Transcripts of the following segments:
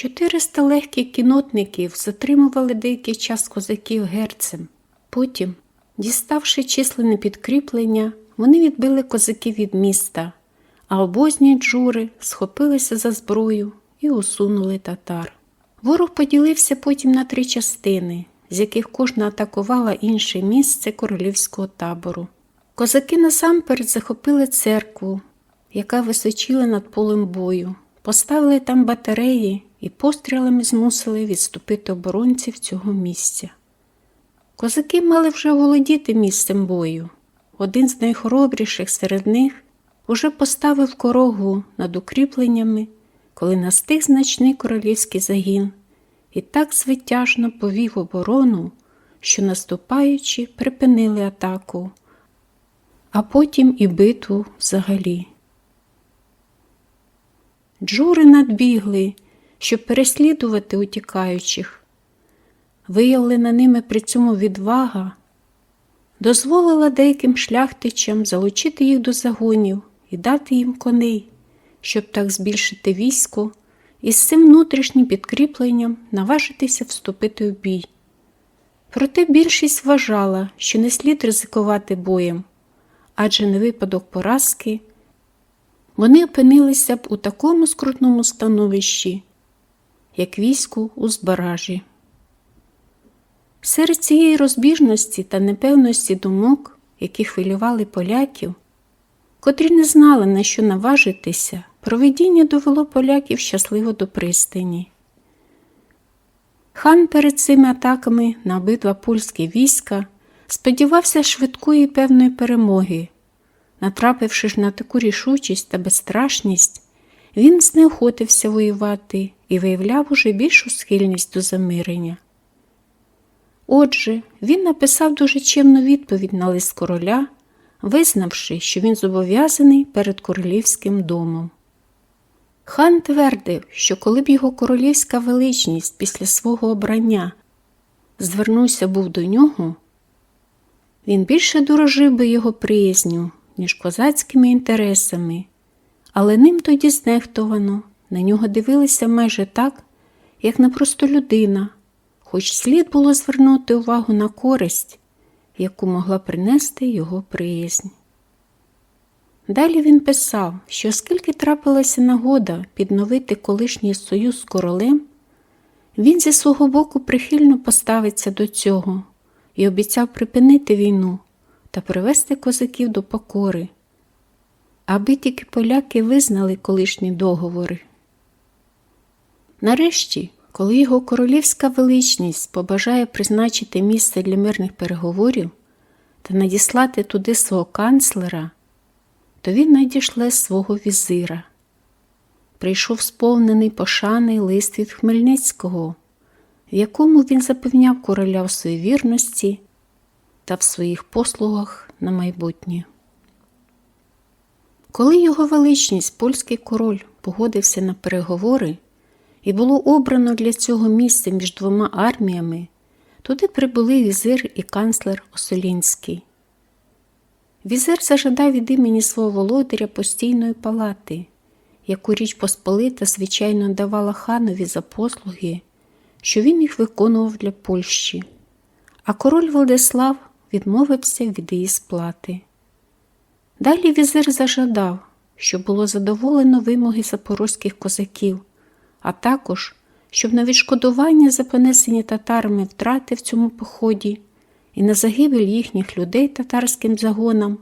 Чотириста легких кінотників затримували деякий час козаків герцем. Потім, діставши численне підкріплення, вони відбили козаків від міста, а обозні джури схопилися за зброю і усунули татар. Ворог поділився потім на три частини, з яких кожна атакувала інше місце королівського табору. Козаки насамперед захопили церкву, яка височила над полем бою, поставили там батареї і пострілами змусили відступити оборонців цього місця. Козаки мали вже володіти місцем бою. Один з найхоробріших серед них уже поставив корогу над укріпленнями, коли настиг значний королівський загін і так звитяжно повів оборону, що наступаючи припинили атаку, а потім і битву взагалі. Джури надбігли, щоб переслідувати утікаючих. Виявлена ними при цьому відвага дозволила деяким шляхтичам залучити їх до загонів і дати їм коней, щоб так збільшити військо і з цим внутрішнім підкріпленням наважитися вступити в бій. Проте більшість вважала, що не слід ризикувати боєм, адже на випадок поразки вони опинилися б у такому скрутному становищі, як війську у збаражі. Серед цієї розбіжності та непевності думок, які хвилювали поляків, котрі не знали, на що наважитися, проведіння довело поляків щасливо до пристані. Хан перед цими атаками на обидва польські війська сподівався швидкої певної перемоги. Натрапивши ж на таку рішучість та безстрашність, він знеохотився воювати і виявляв уже більшу схильність до замирення. Отже, він написав дуже чимну відповідь на лист короля, визнавши, що він зобов'язаний перед королівським домом. Хан твердив, що коли б його королівська величність після свого обрання звернувся був до нього, він більше дорожив би його приязню, ніж козацькими інтересами, але ним тоді знехтовано, на нього дивилися майже так, як на просту людина, хоч слід було звернути увагу на користь, яку могла принести його приязнь. Далі він писав, що оскільки трапилася нагода підновити колишній союз з королем, він зі свого боку прихильно поставиться до цього і обіцяв припинити війну та привести козаків до покори, аби тільки поляки визнали колишні договори. Нарешті, коли його королівська величність побажає призначити місце для мирних переговорів та надіслати туди свого канцлера, то він надішле свого візира. Прийшов сповнений пошаний лист від Хмельницького, в якому він запевняв короля в своїй вірності та в своїх послугах на майбутнє. Коли його величність, польський король, погодився на переговори і було обрано для цього місце між двома арміями, туди прибули візир і канцлер Осолінський. Візир зажадав від імені свого володаря постійної палати, яку Річ Посполита, звичайно, давала ханові за послуги, що він їх виконував для Польщі, а король Владислав відмовився від її сплати. Далі візир зажадав, щоб було задоволено вимоги запорозьких козаків, а також, щоб на відшкодування за понесені татарами втрати в цьому поході і на загибель їхніх людей татарським загонам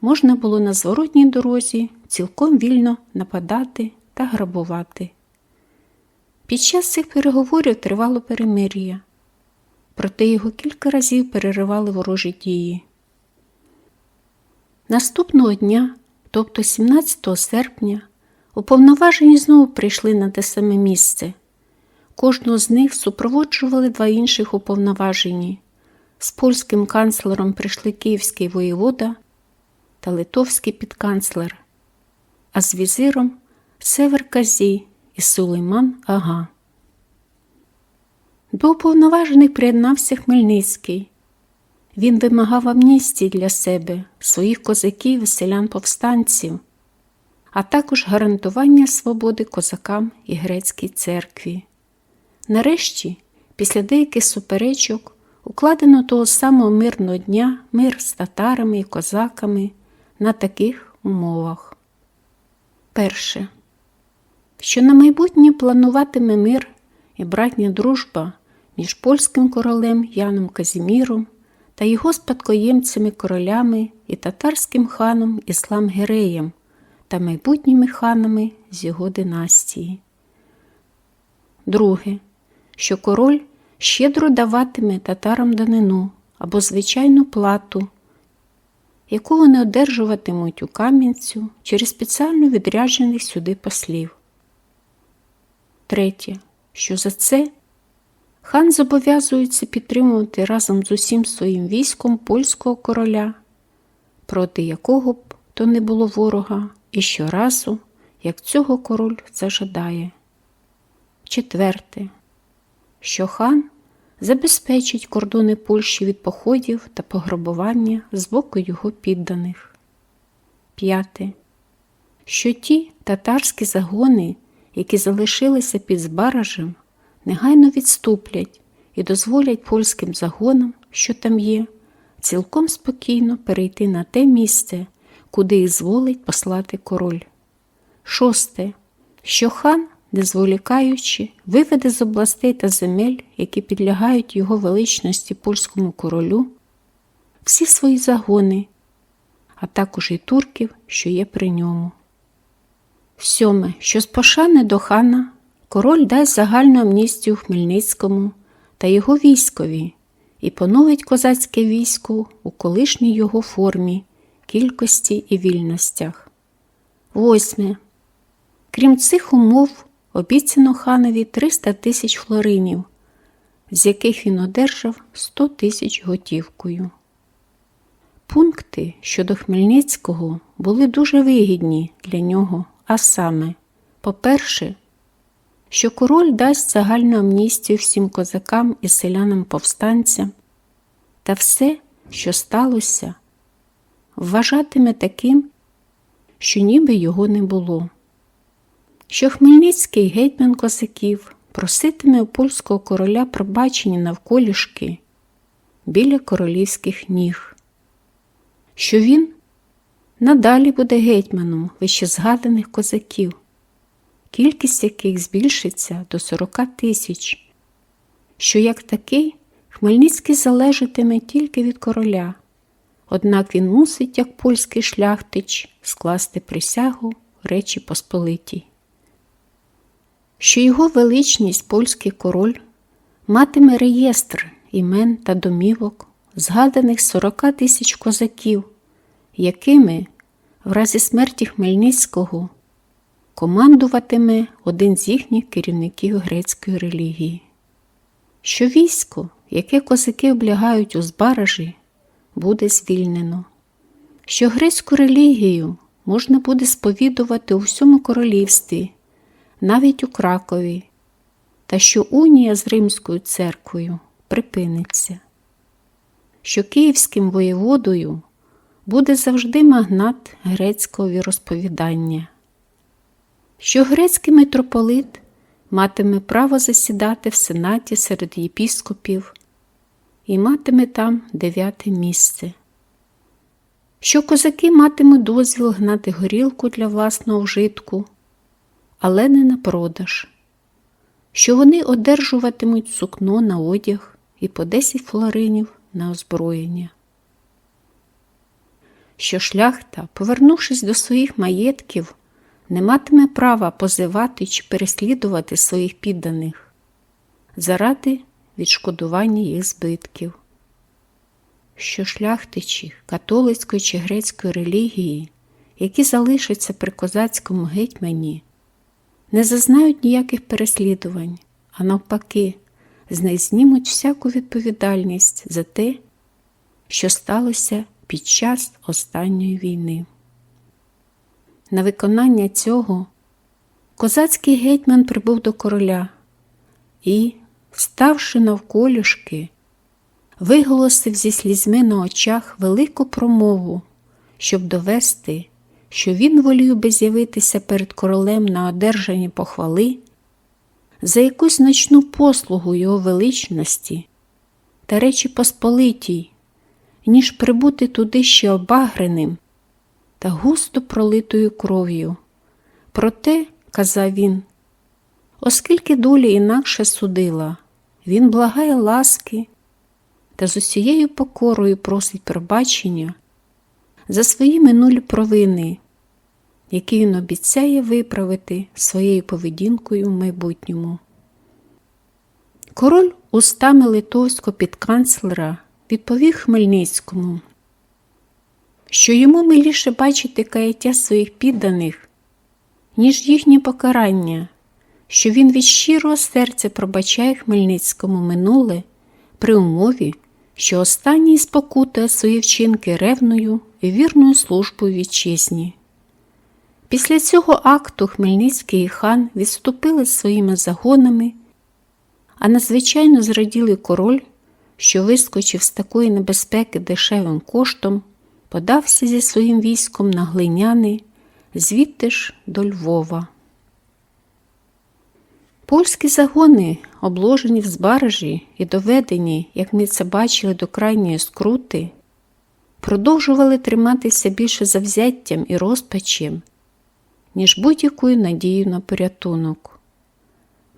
можна було на зворотній дорозі цілком вільно нападати та грабувати. Під час цих переговорів тривало перемир'я, проте його кілька разів переривали ворожі дії. Наступного дня, тобто 17 серпня, уповноважені знову прийшли на те саме місце. Кожного з них супроводжували два інших уповноважені. З польським канцлером прийшли київський воєвода та литовський підканцлер, а з візиром Север Казі і Сулейман Ага. До уповноважених приєднався Хмельницький. Він вимагав амністії для себе, своїх козаків селян повстанців, а також гарантування свободи козакам і грецькій церкві. Нарешті, після деяких суперечок, укладено того самого мирного дня мир з татарами і козаками на таких умовах. Перше. Що на майбутнє плануватиме мир і братня дружба між польським королем Яном Казіміром та його спадкоємцями королями і татарським ханом Іслам Гереєм та майбутніми ханами з його династії. Друге, що король щедро даватиме татарам данину або звичайну плату, яку вони одержуватимуть у Кам'янцю через спеціально відряджених сюди послів. Третє, що за це хан зобов'язується підтримувати разом з усім своїм військом польського короля, проти якого б то не було ворога, і щоразу, як цього король зажадає. Четверте, що хан забезпечить кордони Польщі від походів та пограбування з боку його підданих. П'яте, що ті татарські загони, які залишилися під Збаражем, негайно відступлять і дозволять польським загонам, що там є, цілком спокійно перейти на те місце, куди їх зволить послати король. Шосте, що хан, не зволікаючи, виведе з областей та земель, які підлягають його величності польському королю, всі свої загони, а також і турків, що є при ньому. Сьоме, що з пошани до хана король дасть загальну амністію Хмельницькому та його військові і поновить козацьке військо у колишній його формі, кількості і вільностях. Восьме. Крім цих умов, обіцяно ханові 300 тисяч флоринів, з яких він одержав 100 тисяч готівкою. Пункти щодо Хмельницького були дуже вигідні для нього, а саме, по-перше, що король дасть загальну амністію всім козакам і селянам повстанцям, та все, що сталося, вважатиме таким, що ніби його не було. Що Хмельницький гетьман козаків проситиме у польського короля пробачення навколішки біля королівських ніг, що він надалі буде гетьманом вищезгаданих козаків, кількість яких збільшиться до 40 тисяч, що як такий Хмельницький залежатиме тільки від короля, однак він мусить, як польський шляхтич, скласти присягу Речі Посполитій. Що його величність польський король матиме реєстр імен та домівок згаданих 40 тисяч козаків, якими в разі смерті Хмельницького командуватиме один з їхніх керівників грецької релігії, що військо, яке козаки облягають у збаражі, буде звільнено, що грецьку релігію можна буде сповідувати у всьому королівстві, навіть у Кракові, та що унія з Римською церквою припиниться, що київським воєводою буде завжди магнат грецького віросповідання, що грецький митрополит матиме право засідати в сенаті серед єпіскопів і матиме там дев'яте місце, що козаки матимуть дозвіл гнати горілку для власного вжитку, але не на продаж, що вони одержуватимуть сукно на одяг і по 10 флоринів на озброєння. Що шляхта, повернувшись до своїх маєтків, не матиме права позивати чи переслідувати своїх підданих заради відшкодування їх збитків, що шляхтичі католицької чи грецької релігії, які залишаться при козацькому гетьмані, не зазнають ніяких переслідувань, а навпаки, з них знімуть всяку відповідальність за те, що сталося під час останньої війни. На виконання цього козацький гетьман прибув до короля і, ставши навколішки, виголосив зі слізьми на очах велику промову, щоб довести, що він волів би з'явитися перед королем на одержанні похвали за якусь значну послугу його величності та Речі Посполитій, ніж прибути туди ще обагреним та густо пролитою кров'ю. Проте, казав він, оскільки доля інакше судила, він благає ласки та з усією покорою просить пробачення за свої минулі провини, які він обіцяє виправити своєю поведінкою в майбутньому. Король устами литовського підканцлера відповів Хмельницькому, що йому миліше бачити каяття своїх підданих, ніж їхнє покарання, що він від щирого серця пробачає Хмельницькому минуле при умові, що останній спокутає свої вчинки ревною і вірною службою вітчизні. Після цього акту Хмельницький і хан відступили своїми загонами, а надзвичайно зраділий король, що вискочив з такої небезпеки дешевим коштом, подався зі своїм військом на глиняни, звідти ж до Львова. Польські загони, обложені в збаражі і доведені, як ми це бачили, до крайньої скрути, продовжували триматися більше завзяттям і розпачем, ніж будь-якою надією на порятунок.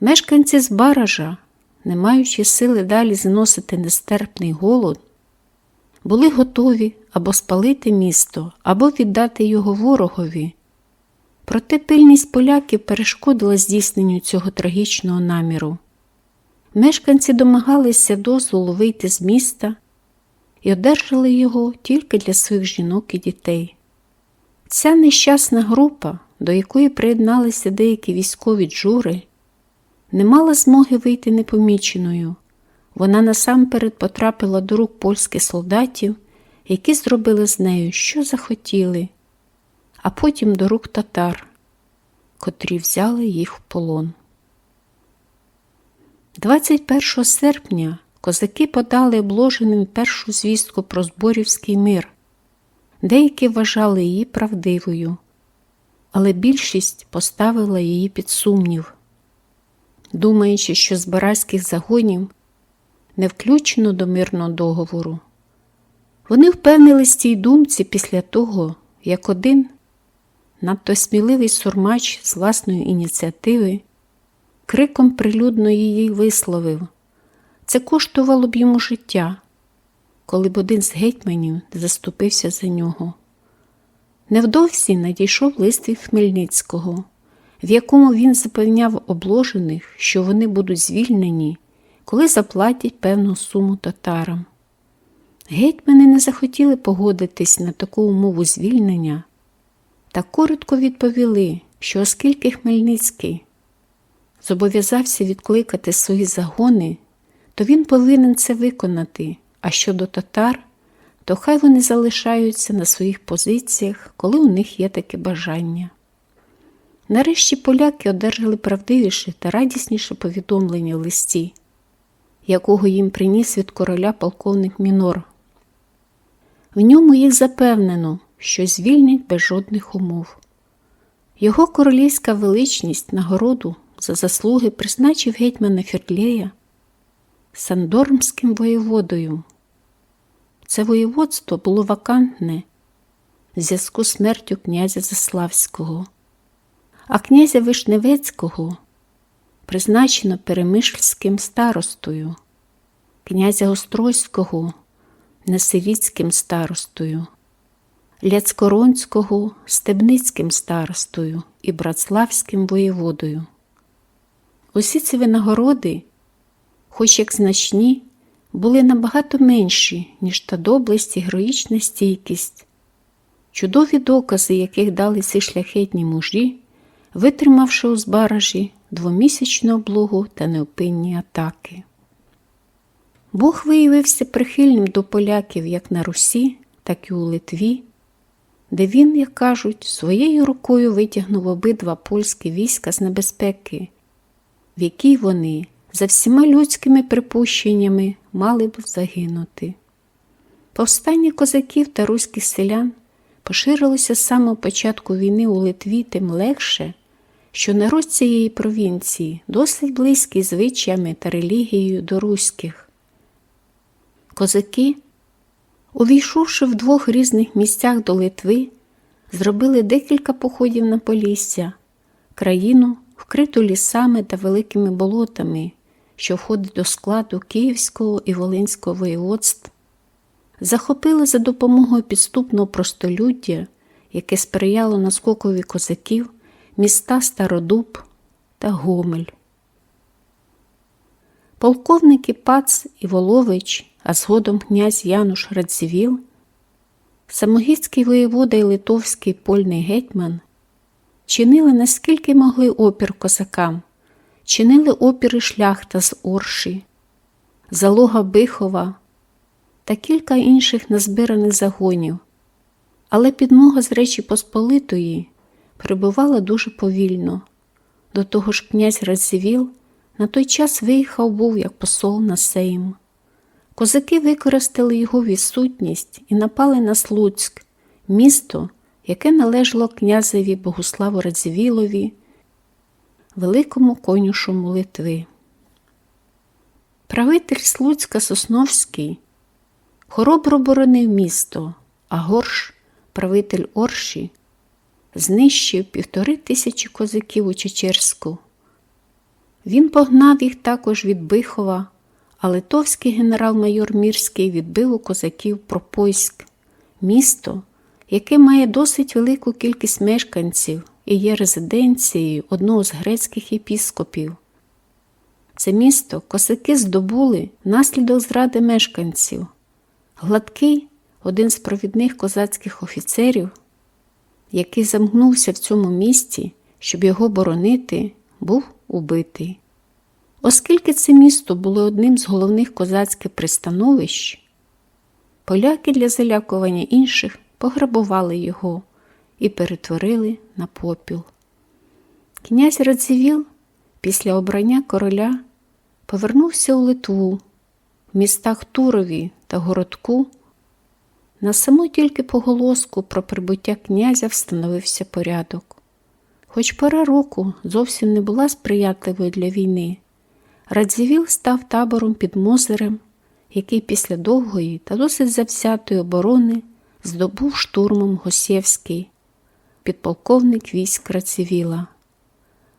Мешканці збаража, не маючи сили далі зносити нестерпний голод, були готові або спалити місто, або віддати його ворогові. Проте пильність поляків перешкодила здійсненню цього трагічного наміру. Мешканці домагалися дозволу вийти з міста і одержали його тільки для своїх жінок і дітей. Ця нещасна група, до якої приєдналися деякі військові джури, не мала змоги вийти непоміченою. Вона насамперед потрапила до рук польських солдатів, які зробили з нею, що захотіли, а потім до рук татар, котрі взяли їх в полон. 21 серпня козаки подали обложеним першу звістку про Зборівський мир. Деякі вважали її правдивою, але більшість поставила її під сумнів, думаючи, що з бараських загонів не включено до мирного договору. Вони впевнились цій думці після того, як один надто сміливий сурмач з власної ініціативи криком прилюдно її висловив. Це коштувало б йому життя, коли б один з гетьманів заступився за нього. Невдовзі надійшов лист від Хмельницького, в якому він запевняв обложених, що вони будуть звільнені, коли заплатять певну суму татарам. Гетьмани не захотіли погодитись на таку умову звільнення та коротко відповіли, що оскільки Хмельницький зобов'язався відкликати свої загони, то він повинен це виконати, а щодо татар, то хай вони залишаються на своїх позиціях, коли у них є таке бажання. Нарешті поляки одержали правдивіше та радісніше повідомлення в листі, якого їм приніс від короля полковник Мінор. В ньому їх запевнено, що звільнять без жодних умов. Його королівська величність нагороду за заслуги призначив гетьмана Фердлея Сандормським воєводою. Це воєводство було вакантне в зв'язку з смертю князя Заславського, а князя Вишневецького призначено Перемишльським старостою, князя Острозького Несиріцьким старостою, Ляцкоронського Стебницьким старостою і Братславським воєводою. Усі ці винагороди, хоч як значні, були набагато менші, ніж та доблесть і героїчна стійкість, чудові докази, яких дали ці шляхетні мужі, витримавши у збаражі двомісячну облогу та неопинні атаки. Бог виявився прихильним до поляків як на Русі, так і у Литві, де він, як кажуть, своєю рукою витягнув обидва польські війська з небезпеки, в якій вони за всіма людськими припущеннями мали б загинути. Повстання козаків та руських селян поширилося з самого початку війни у Литві тим легше, що народ цієї провінції досить близький звичаями та релігією до руських. Козаки, увійшовши в двох різних місцях до Литви, зробили декілька походів на Полісся, країну, вкриту лісами та великими болотами, що входить до складу Київського і Волинського воєводств, захопили за допомогою підступного простолюддя, яке сприяло наскокові козаків, міста Стародуб та Гомель. Полковники Пац і Волович, а згодом князь Януш Радзівіл, самогітський воєвода і литовський польний гетьман чинили наскільки могли опір козакам, чинили опіри шляхта з Орші, залога Бихова та кілька інших назбираних загонів, але підмога з Речі Посполитої прибувала дуже повільно. До того ж князь Радзівіл на той час виїхав був як посол на Сейм. Козаки використали його відсутність і напали на Слуцьк, місто, яке належало князеві Богуславу Радзивілові, великому конюшому Литви. Правитель Слуцька Сосновський хоробро боронив місто, а горш, правитель Орші, знищив півтори тисячі козаків у Чечерську. Він погнав їх також від Бихова, а литовський генерал-майор Мірський відбив у козаків Пропойськ, місто, яке має досить велику кількість мешканців і є резиденцією одного з грецьких єпіскопів. Це місто козаки здобули внаслідок зради мешканців. Гладкий, один з провідних козацьких офіцерів, який замкнувся в цьому місті, щоб його боронити, був убитий. Оскільки це місто було одним з головних козацьких пристановищ, поляки для залякування інших пограбували його і перетворили на попіл. Князь Радзивіл після обрання короля повернувся у Литву, в містах Турові та Городку. На саму тільки поголоску про прибуття князя встановився порядок. Хоч пора року зовсім не була сприятливою для війни, Радзівіл став табором під Мозерем, який після довгої та досить завзятої оборони здобув штурмом Госєвський, підполковник військ Радзівіла.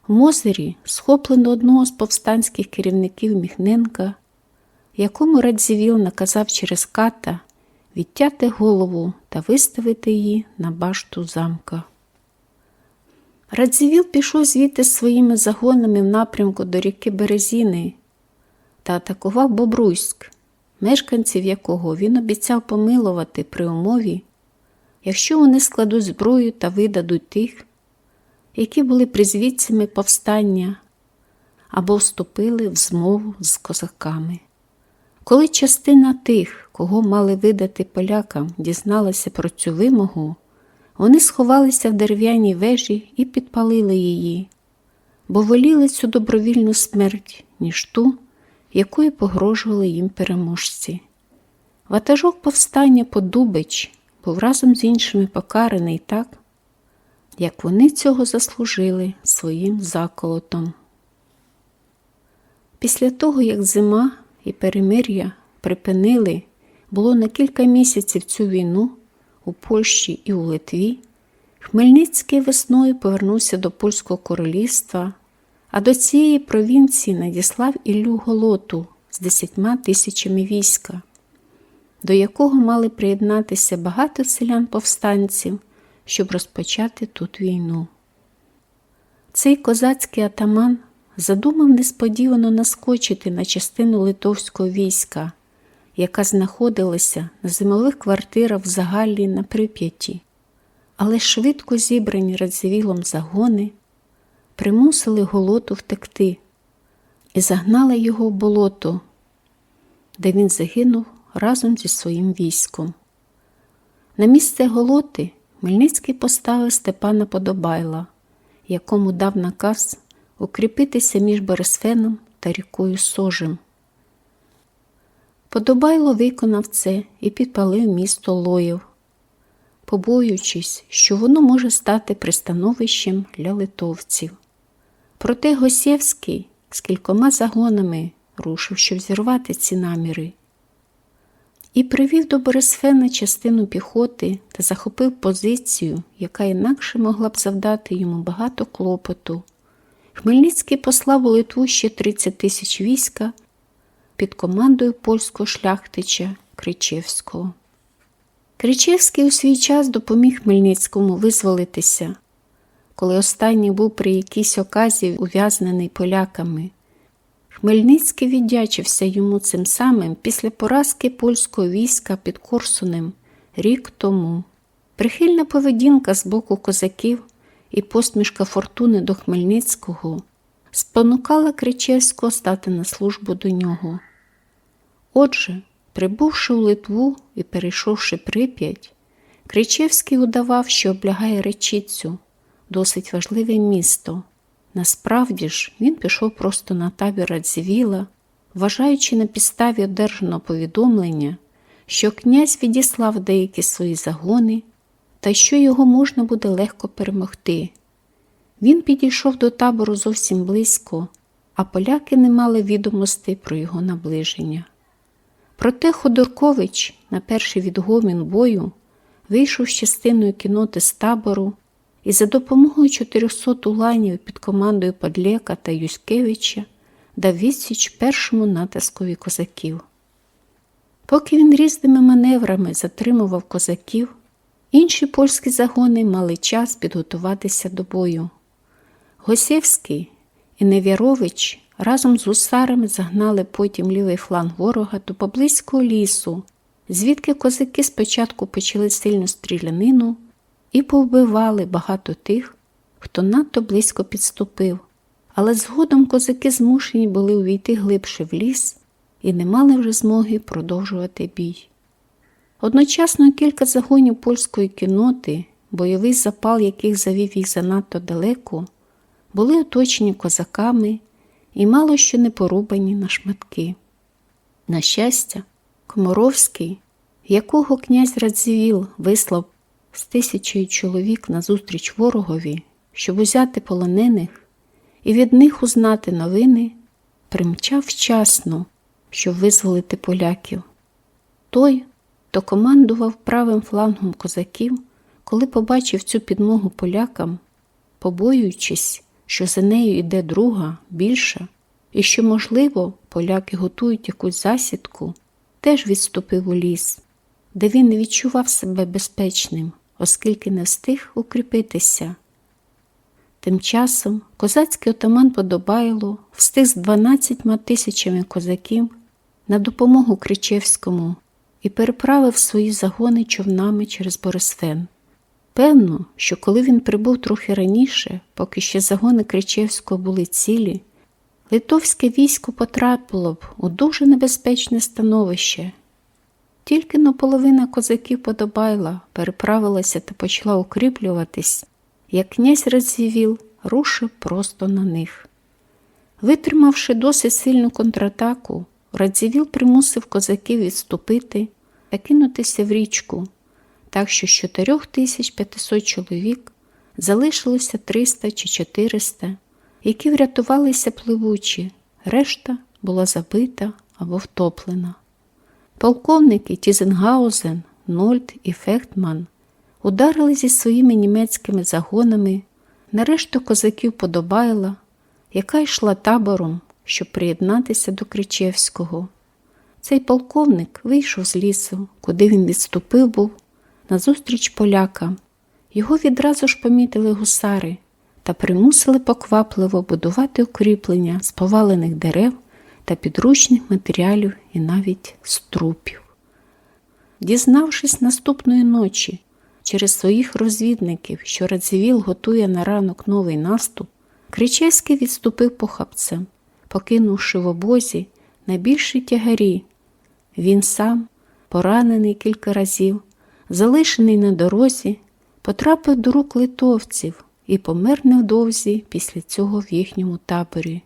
В Мозері схоплено одного з повстанських керівників Міхненка, якому Радзівіл наказав через ката відтяти голову та виставити її на башту замка. Радзівіл пішов звідти своїми загонами в напрямку до ріки Березіни та атакував Бобруйськ, мешканців якого він обіцяв помилувати при умові, якщо вони складуть зброю та видадуть тих, які були призвідцями повстання або вступили в змову з козаками. Коли частина тих, кого мали видати полякам, дізналася про цю вимогу, вони сховалися в дерев'яній вежі і підпалили її, бо воліли цю добровільну смерть, ніж ту, якою погрожували їм переможці. Ватажок повстання Подубич був разом з іншими покараний так, як вони цього заслужили своїм заколотом. Після того, як зима і перемир'я припинили, було на кілька місяців цю війну у Польщі і у Литві, Хмельницький весною повернувся до Польського королівства, а до цієї провінції надіслав Іллю Голоту з десятьма тисячами війська, до якого мали приєднатися багато селян повстанців, щоб розпочати тут війну. Цей козацький атаман задумав несподівано наскочити на частину литовського війська яка знаходилася на зимових квартирах в Загаллі на Прип'яті, але швидко зібрані Радзивілом загони примусили голоту втекти і загнали його в болото, де він загинув разом зі своїм військом. На місце голоти Хмельницький поставив Степана Подобайла, якому дав наказ укріпитися між Борисфеном та рікою Сожем. Подобайло виконав це і підпалив місто Лоїв, побоюючись, що воно може стати пристановищем для литовців. Проте Госєвський з кількома загонами рушив, щоб зірвати ці наміри. І привів до Борисфена частину піхоти та захопив позицію, яка інакше могла б завдати йому багато клопоту. Хмельницький послав у Литву ще 30 тисяч війська під командою польського шляхтича Кричевського. Кричевський у свій час допоміг Хмельницькому визволитися, коли останній був при якійсь оказії ув'язнений поляками. Хмельницький віддячився йому цим самим після поразки польського війська під Корсунем рік тому. Прихильна поведінка з боку козаків і посмішка фортуни до Хмельницького спонукала Кричевського стати на службу до нього. Отже, прибувши у Литву і перейшовши Прип'ять, Кричевський удавав, що облягає речицю, досить важливе місто. Насправді ж він пішов просто на табір Радзивіла, вважаючи на підставі одержаного повідомлення, що князь відіслав деякі свої загони та що його можна буде легко перемогти. Він підійшов до табору зовсім близько, а поляки не мали відомостей про його наближення. Проте Ходоркович на перший відгомін бою вийшов з частиною кіноти з табору і за допомогою 400 уланів під командою Падлєка та Юськевича дав відсіч першому натискові козаків. Поки він різними маневрами затримував козаків, інші польські загони мали час підготуватися до бою. Госєвський і Невярович разом з гусарами загнали потім лівий фланг ворога до поблизького лісу, звідки козаки спочатку почали сильну стрілянину і повбивали багато тих, хто надто близько підступив, але згодом козаки змушені були увійти глибше в ліс і не мали вже змоги продовжувати бій. Одночасно кілька загонів польської кіноти, бойовий запал яких завів їх занадто далеко, були оточені козаками і мало що не порубані на шматки. На щастя, Комаровський, якого князь Радзивіл вислав з тисячою чоловік назустріч ворогові, щоб узяти полонених і від них узнати новини, примчав вчасно, щоб визволити поляків. Той, хто командував правим флангом козаків, коли побачив цю підмогу полякам, побоюючись, що за нею йде друга, більша, і що, можливо, поляки готують якусь засідку, теж відступив у ліс, де він не відчував себе безпечним, оскільки не встиг укріпитися. Тим часом козацький отаман Подобайло встиг з 12 тисячами козаків на допомогу Кричевському і переправив свої загони човнами через Борисфен. Певно, що коли він прибув трохи раніше, поки ще загони Кричевського були цілі, литовське військо потрапило б у дуже небезпечне становище. Тільки но половина козаків Подобайла переправилася та почала укріплюватись, як князь Радзівіл рушив просто на них. Витримавши досить сильну контратаку, Радзівіл примусив козаків відступити та кинутися в річку, так що з 4500 чоловік залишилося 300 чи 400, які врятувалися пливучі, решта була забита або втоплена. Полковники Тізенгаузен, Нольд і Фехтман ударили зі своїми німецькими загонами на решту козаків Подобайла, яка йшла табором, щоб приєднатися до Кричевського. Цей полковник вийшов з лісу, куди він відступив був, назустріч полякам. Його відразу ж помітили гусари та примусили поквапливо будувати укріплення з повалених дерев та підручних матеріалів і навіть з трупів. Дізнавшись наступної ночі через своїх розвідників, що Радзивіл готує на ранок новий наступ, Кричевський відступив похапцем, покинувши в обозі найбільші тягарі. Він сам, поранений кілька разів, залишений на дорозі, потрапив до рук литовців і помер невдовзі після цього в їхньому таборі.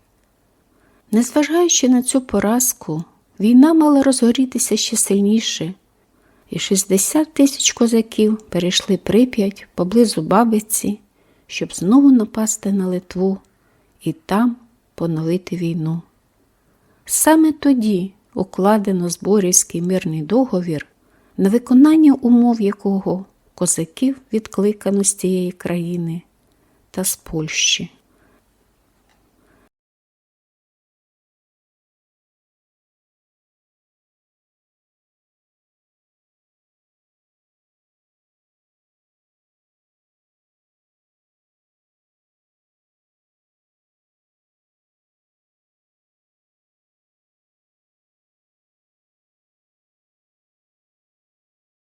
Незважаючи на цю поразку, війна мала розгорітися ще сильніше, і 60 тисяч козаків перейшли прип'ять поблизу Бабиці, щоб знову напасти на Литву і там поновити війну. Саме тоді укладено Зборівський мирний договір, на виконання умов якого козаків відкликано з цієї країни та з Польщі.